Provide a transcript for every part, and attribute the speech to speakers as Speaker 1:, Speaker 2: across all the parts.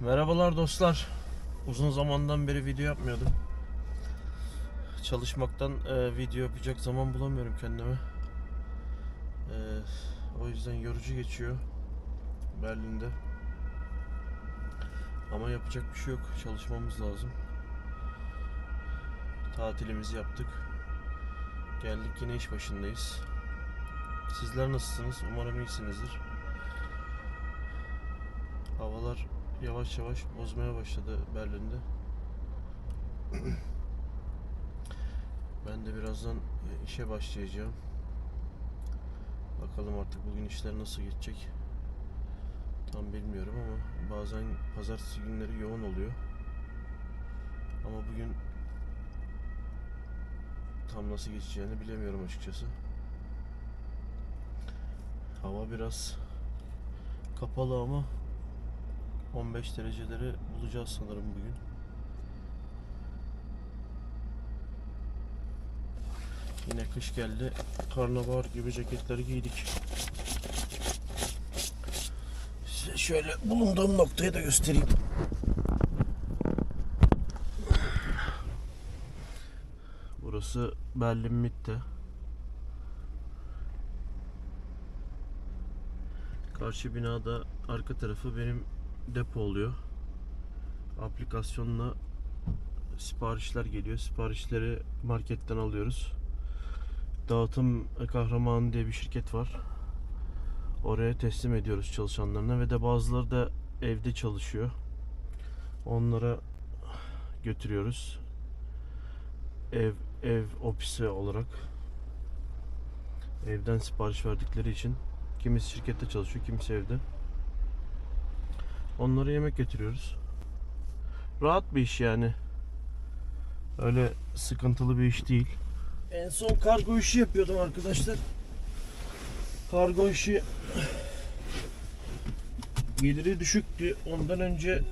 Speaker 1: Merhabalar dostlar. Uzun zamandan beri video yapmıyordum. Çalışmaktan e, video yapacak zaman bulamıyorum kendime. E, o yüzden yorucu geçiyor Berlin'de. Ama yapacak bir şey yok. Çalışmamız lazım. Tatilimizi yaptık. Geldik yine iş başındayız. Sizler nasılsınız? Umarım iyisinizdir. Havalar yavaş yavaş bozmaya başladı Berlin'de. Ben de birazdan e, işe başlayacağım. Bakalım artık bugün işler nasıl geçecek. Tam bilmiyorum ama bazen pazartesi günleri yoğun oluyor. Ama bugün tam nasıl geçeceğini bilemiyorum açıkçası. Hava biraz kapalı ama 15 dereceleri bulacağız sanırım bugün. Yine kış geldi. Karnabahar gibi ceketleri giydik. Size şöyle bulunduğum noktayı da göstereyim. Burası Berlin Mitte. Karşı binada arka tarafı benim depo oluyor. Aplikasyonla siparişler geliyor. Siparişleri marketten alıyoruz. Dağıtım Kahramanı diye bir şirket var. Oraya teslim ediyoruz çalışanlarına ve de bazıları da evde çalışıyor. Onlara götürüyoruz. Ev ev ofisi olarak evden sipariş verdikleri için kimisi şirkette çalışıyor, kimisi evde. Onlara yemek getiriyoruz. Rahat bir iş yani. Öyle sıkıntılı bir iş değil. En son kargo işi yapıyordum arkadaşlar. Kargo işi geliri düşüktü. Ondan önce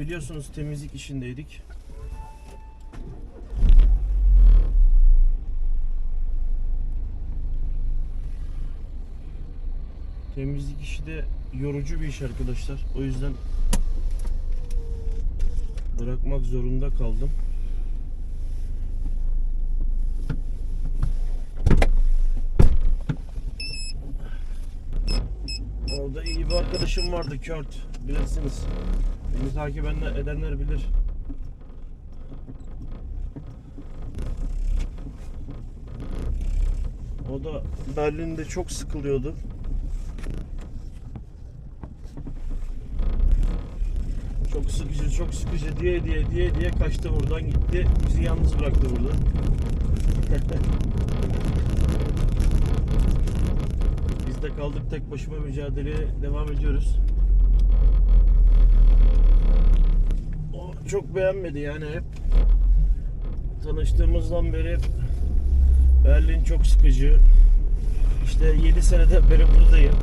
Speaker 1: biliyorsunuz temizlik işindeydik. Temizlik işi de yorucu bir iş arkadaşlar. O yüzden bırakmak zorunda kaldım. Orada iyi bir arkadaşım vardı Kurt. Bilirsiniz. Beni takip eden- edenler bilir. O da Berlin'de çok sıkılıyordu. Çok sıkıcı, çok sıkıcı diye diye diye diye kaçtı buradan gitti. Bizi yalnız bıraktı burada. Biz de kaldık tek başıma mücadeleye devam ediyoruz. O çok beğenmedi yani hep. Tanıştığımızdan beri Berlin çok sıkıcı. İşte 7 seneden beri buradayım.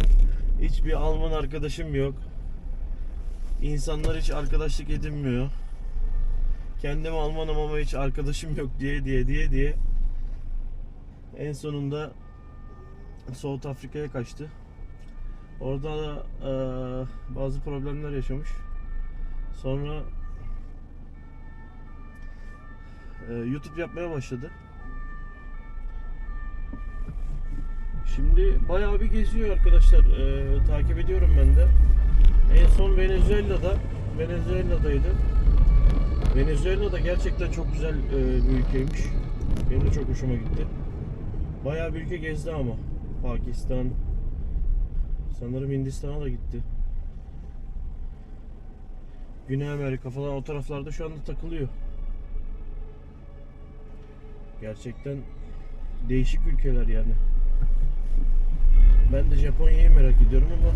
Speaker 1: Hiçbir Alman arkadaşım yok. İnsanlar hiç arkadaşlık edinmiyor. Kendim Almanım ama hiç arkadaşım yok diye diye diye diye. En sonunda South Afrika'ya kaçtı. Orada da eee, bazı problemler yaşamış. Sonra eee, YouTube yapmaya başladı. Şimdi bayağı bir geziyor arkadaşlar. Eee, takip ediyorum ben de. En son Venezuela'da Venezuela'daydı. Venezuela da gerçekten çok güzel e, bir ülkeymiş. Benim de çok hoşuma gitti. Bayağı bir ülke gezdi ama. Pakistan, sanırım Hindistan'a da gitti. Güney Amerika falan o taraflarda şu anda takılıyor. Gerçekten değişik ülkeler yani. Ben de Japonya'yı merak ediyorum ama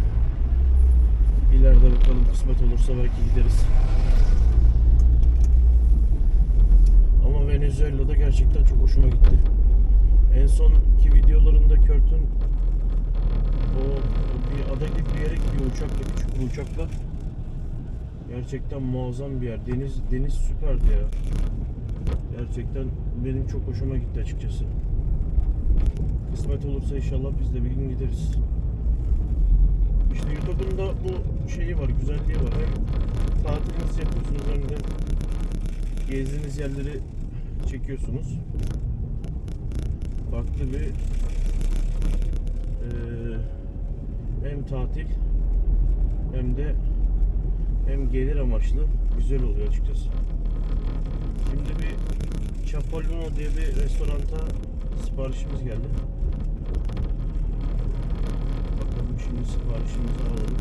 Speaker 1: İleride bakalım kısmet olursa belki gideriz. Ama Venezuela'da gerçekten çok hoşuma gitti. En sonki videolarında Kurt'un o bir ada gibi bir yere gidiyor uçakla, küçük bir uçakla. Gerçekten muazzam bir yer. Deniz deniz süperdi ya. Gerçekten benim çok hoşuma gitti açıkçası. Kısmet olursa inşallah biz de bir gün gideriz. İşte YouTube'un da bu şeyi var, güzelliği var. Hem tatilinizi yapıyorsunuz hem de gezdiğiniz yerleri çekiyorsunuz. Farklı bir eee, hem tatil hem de hem gelir amaçlı güzel oluyor açıkçası. Şimdi bir Chapolino diye bir restoranta siparişimiz geldi. Bakalım şimdi siparişimizi alalım.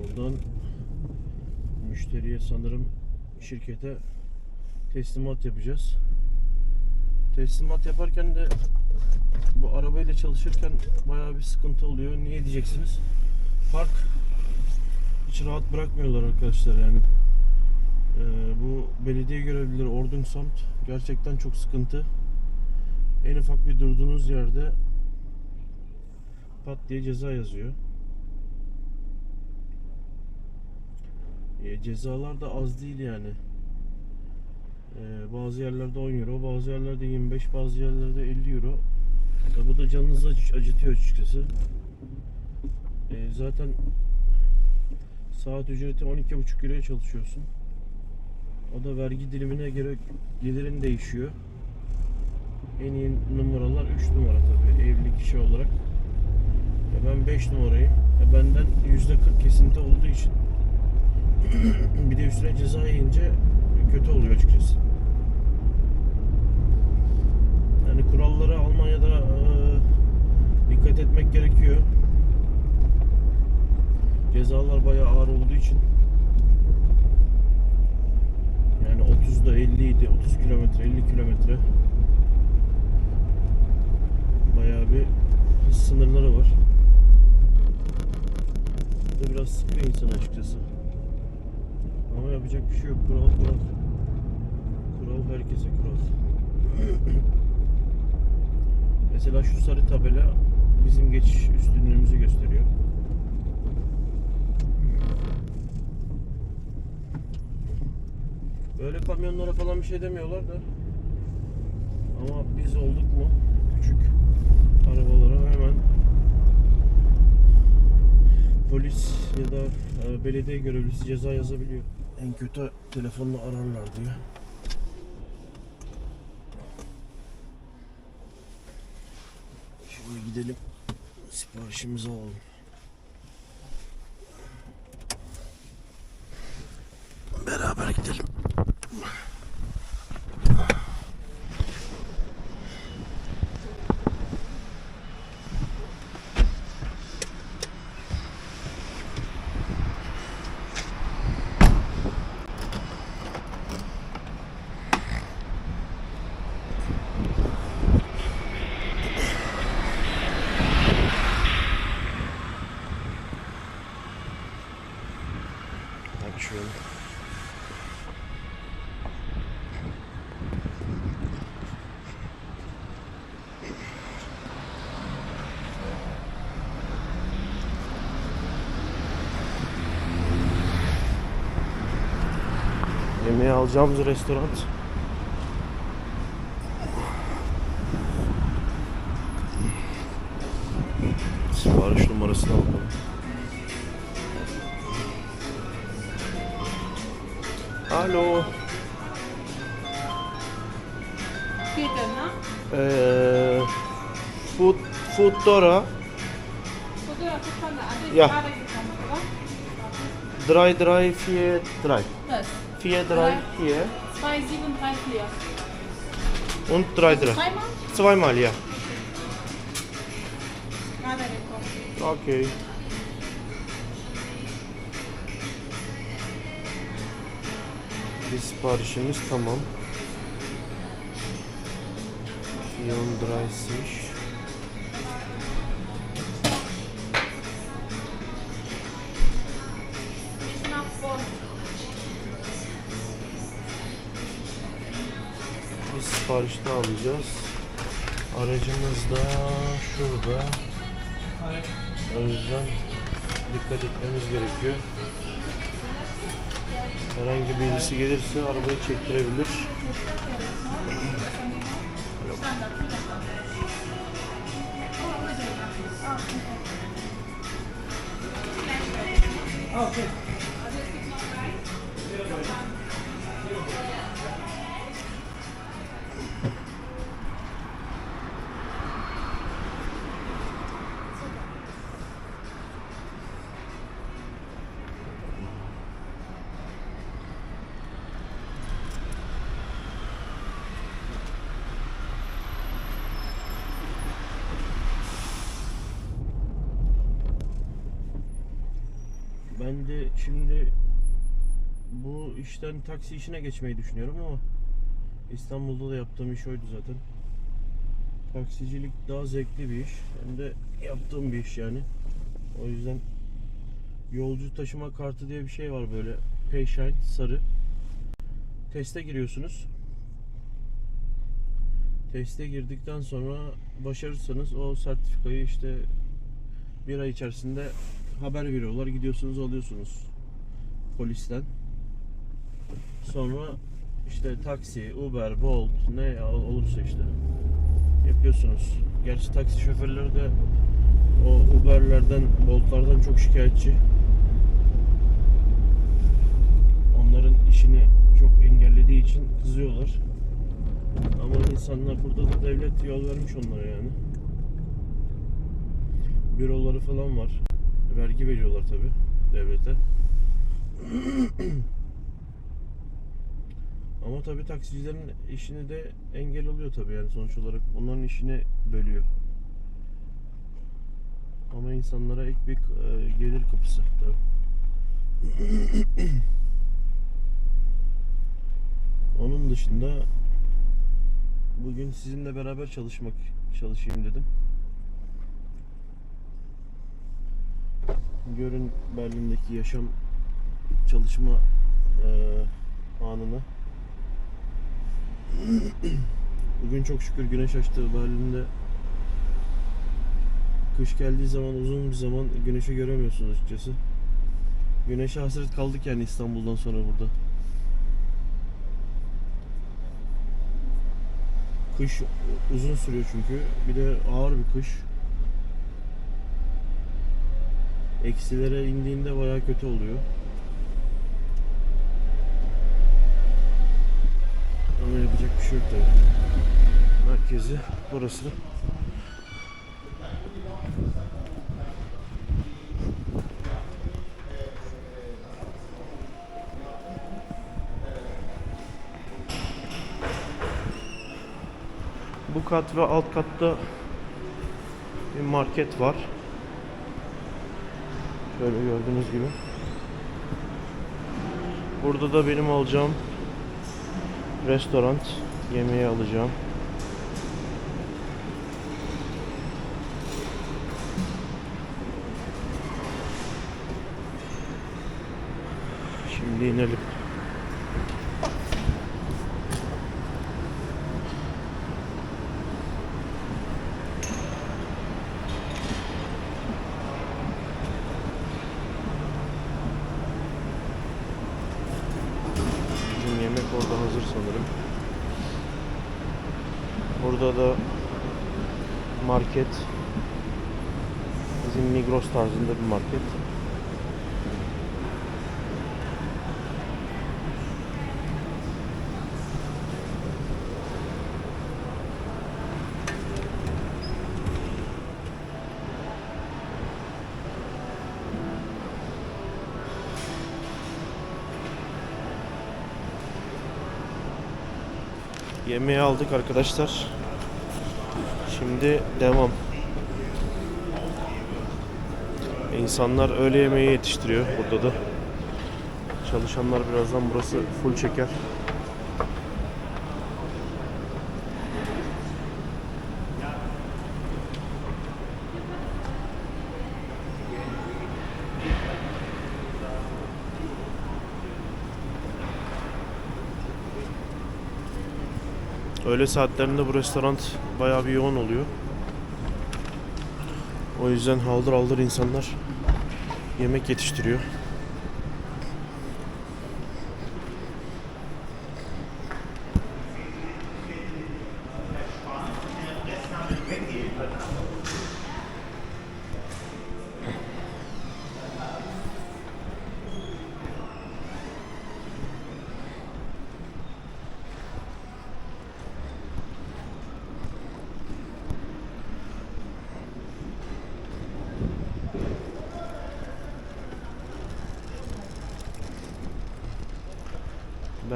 Speaker 1: Oradan müşteriye sanırım şirkete teslimat yapacağız. Teslimat yaparken de bu arabayla çalışırken bayağı bir sıkıntı oluyor. Niye diyeceksiniz? Park hiç rahat bırakmıyorlar arkadaşlar yani. Ee, bu belediye görevlileri Ordnungsamt gerçekten çok sıkıntı. En ufak bir durduğunuz yerde pat diye ceza yazıyor. E, cezalar da az değil yani. E, bazı yerlerde 10 euro, bazı yerlerde 25, bazı yerlerde 50 euro. E, bu da canınızı acı- acıtıyor açıkçası. E, zaten saat ücreti 12,5 euroya çalışıyorsun. O da vergi dilimine göre gelirin değişiyor. En iyi numaralar 3 numara tabii evli kişi olarak. E ben 5 numarayım. E benden %40 kesinti olduğu için bir de üstüne ceza yiyince kötü oluyor açıkçası. Yani kurallara Almanya'da e, dikkat etmek gerekiyor. Cezalar bayağı ağır olduğu için yani 30'da 50 idi, 30 kilometre, 50 kilometre bayağı bir sınırları var. Da biraz sıkıyor insan açıkçası. Ama yapacak bir şey yok. Kural kural. Kural herkese kural. Mesela şu sarı tabela bizim geçiş üstünlüğümüzü gösteriyor. Böyle kamyonlara falan bir şey demiyorlar da. Ama biz olduk mu küçük arabalara hemen polis ya da e, belediye görevlisi ceza yazabiliyor. En kötü telefonla ararlar diye. Şimdi gidelim siparişimizi alalım. Beraber gidelim. Açıyorum. Yemeği alacağımız restoran. hallo.
Speaker 2: Peter, ne?
Speaker 1: Äh, Fut Futura.
Speaker 2: Futura, ne? also
Speaker 1: ja.
Speaker 2: Gerade gekommen, oder?
Speaker 1: 3, 3, 4, 3.
Speaker 2: Das.
Speaker 1: 4, 3, 4.
Speaker 2: 2, 7, 3, 4.
Speaker 1: Und 3, 3.
Speaker 2: Also zweimal?
Speaker 1: Zweimal, ja.
Speaker 2: Gerade gekommen.
Speaker 1: Okay. Bir siparişimiz tamam. 34.
Speaker 2: Ich nach vorne.
Speaker 1: Bir sipariş daha alacağız. Aracımız da şurada. O yüzden dikkat etmemiz gerekiyor. Herhangi birisi gelirse arabayı çektirebilir. Ben de şimdi bu işten taksi işine geçmeyi düşünüyorum ama İstanbul'da da yaptığım iş oydu zaten. Taksicilik daha zevkli bir iş. Hem de yaptığım bir iş yani. O yüzden yolcu taşıma kartı diye bir şey var böyle. Payshine sarı. Teste giriyorsunuz. Teste girdikten sonra başarırsanız o sertifikayı işte bir ay içerisinde haber veriyorlar. Gidiyorsunuz alıyorsunuz polisten. Sonra işte taksi, Uber, Bolt ne olursa işte yapıyorsunuz. Gerçi taksi şoförleri de o Uber'lerden, Bolt'lardan çok şikayetçi. Onların işini çok engellediği için kızıyorlar. Ama insanlar burada da devlet yol vermiş onlara yani. Büroları falan var. Vergi veriyorlar tabi devlete. Ama tabi taksicilerin işini de engel oluyor tabi yani sonuç olarak onların işini bölüyor. Ama insanlara ek bir e, gelir kapısı tabi. Onun dışında bugün sizinle beraber çalışmak çalışayım dedim. Görün Berlin'deki yaşam çalışma eee anını. Bugün çok şükür güneş açtı Berlin'de. Kış geldiği zaman uzun bir zaman güneşi göremiyorsunuz açıkçası. Güneşe hasret kaldık yani İstanbul'dan sonra burada. Kış uzun sürüyor çünkü. Bir de ağır bir kış. Eksilere indiğinde bayağı kötü oluyor. Ama yapacak bir şey yok tabii. Merkezi burası. Bu kat ve alt katta bir market var. Şöyle gördüğünüz gibi. Burada da benim alacağım restoran yemeği alacağım. Şimdi inelim. Bizim yemek orada hazır sanırım. Burada da market. Bizim Migros tarzında bir market. Yemeği aldık arkadaşlar. Şimdi devam. İnsanlar öğle yemeği yetiştiriyor burada da. Çalışanlar birazdan burası full çeker. Öğle saatlerinde bu restoran bayağı bir yoğun oluyor. O yüzden haldır haldır insanlar yemek yetiştiriyor.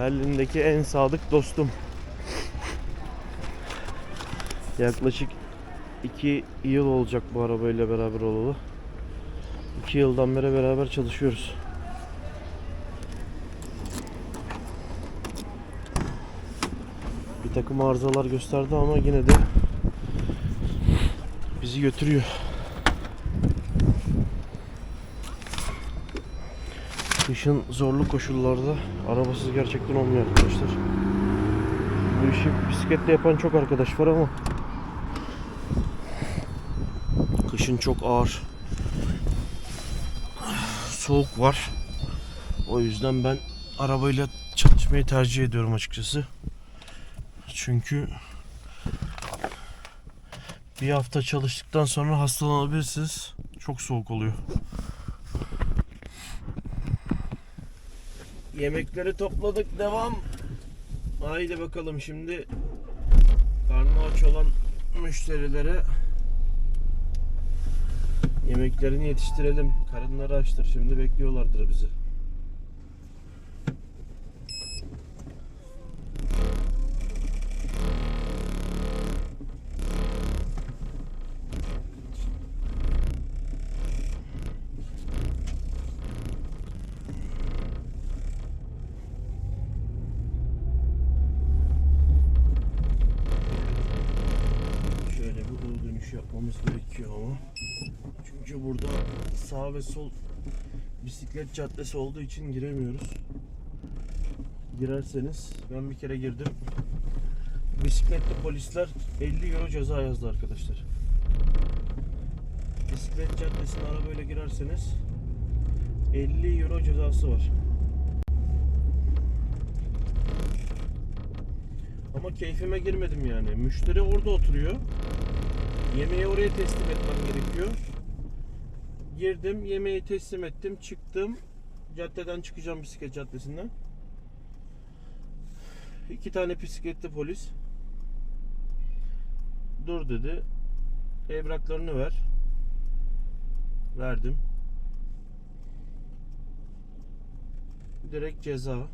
Speaker 1: Berlin'deki en sadık dostum. Yaklaşık 2 yıl olacak bu arabayla beraber olalı. 2 yıldan beri beraber çalışıyoruz. Bir takım arızalar gösterdi ama yine de bizi götürüyor. Kışın zorlu koşullarda arabasız gerçekten olmuyor arkadaşlar. Bu işi bisikletle yapan çok arkadaş var ama kışın çok ağır soğuk var. O yüzden ben arabayla çalışmayı tercih ediyorum açıkçası. Çünkü bir hafta çalıştıktan sonra hastalanabilirsiniz. Çok soğuk oluyor. Yemekleri topladık devam. Haydi bakalım şimdi karnı aç olan müşterilere yemeklerini yetiştirelim. Karınları açtır şimdi bekliyorlardır bizi. Şöyle bir U dönüş yapmamız gerekiyor ama. Çünkü burada ve sol bisiklet caddesi olduğu için giremiyoruz. Girerseniz ben bir kere girdim. Bisikletli polisler 50 euro ceza yazdı arkadaşlar. Bisiklet caddesine arabayla girerseniz 50 euro cezası var. Ama keyfime girmedim yani. Müşteri orada oturuyor. Yemeği oraya teslim etmem gerekiyor. Girdim, yemeği teslim ettim, çıktım. Caddeden çıkacağım bisiklet caddesinden. İki tane bisikletli polis. Dur dedi. Evraklarını ver. Verdim. Direkt ceza.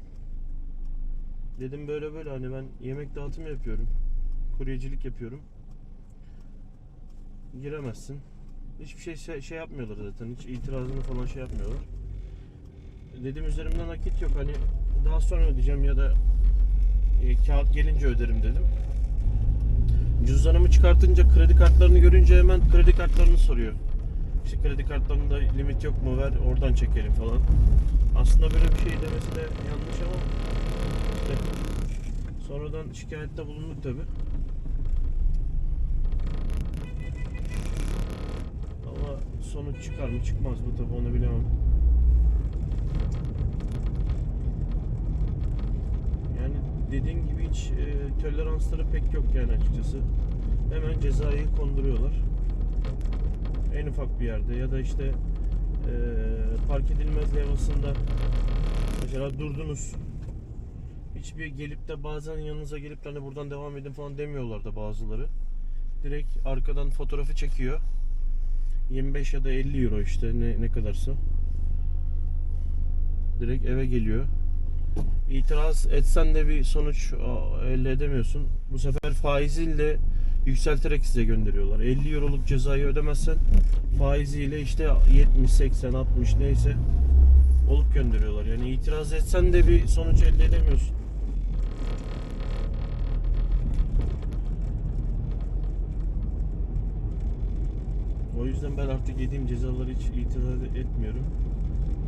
Speaker 1: Dedim böyle böyle hani ben yemek dağıtımı yapıyorum. Kuryecilik yapıyorum. Giremezsin. Hiçbir şey şey, yapmıyorlar zaten. Hiç itirazını falan şey yapmıyorlar. Dedim üzerimden nakit yok hani daha sonra ödeyeceğim ya da e, kağıt gelince öderim dedim. Cüzdanımı çıkartınca kredi kartlarını görünce hemen kredi kartlarını soruyor. İşte kredi kartlarında limit yok mu ver oradan çekelim falan. Aslında böyle bir şey demesi de yanlış ama işte sonradan şikayette bulunduk tabi. Sonuç çıkar mı çıkmaz mı tabi onu bilemem. Yani dediğim gibi hiç e, toleransları pek yok yani açıkçası. Hemen cezayı konduruyorlar. En ufak bir yerde ya da işte e, park edilmez levhasında mesela durdunuz. Hiçbir gelip de bazen yanınıza gelip de hani buradan devam edin falan demiyorlar da bazıları. Direkt arkadan fotoğrafı çekiyor. 25 ya da 50 euro işte ne, ne kadarsa. Direkt eve geliyor. İtiraz etsen de bir sonuç elde edemiyorsun. Bu sefer faiziyle yükselterek size gönderiyorlar. 50 euroluk cezayı ödemezsen faiziyle işte 70, 80, 60 neyse olup gönderiyorlar. Yani itiraz etsen de bir sonuç elde edemiyorsun. Yüzden ben artık yediğim cezaları hiç itiraz etmiyorum.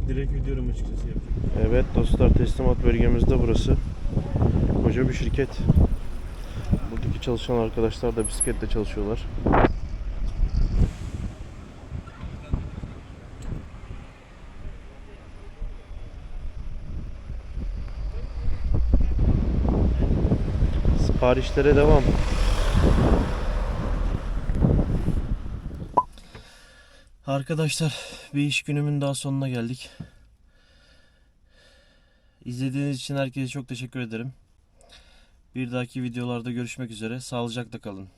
Speaker 1: Direkt ödüyorum açıkçası yapacak. Evet dostlar teslimat bölgemiz de burası. Koca bir şirket. Buradaki çalışan arkadaşlar da bisikletle çalışıyorlar. Siparişlere devam. Arkadaşlar bir iş günümün daha sonuna geldik. İzlediğiniz için herkese çok teşekkür ederim. Bir dahaki videolarda görüşmek üzere. Sağlıcakla kalın.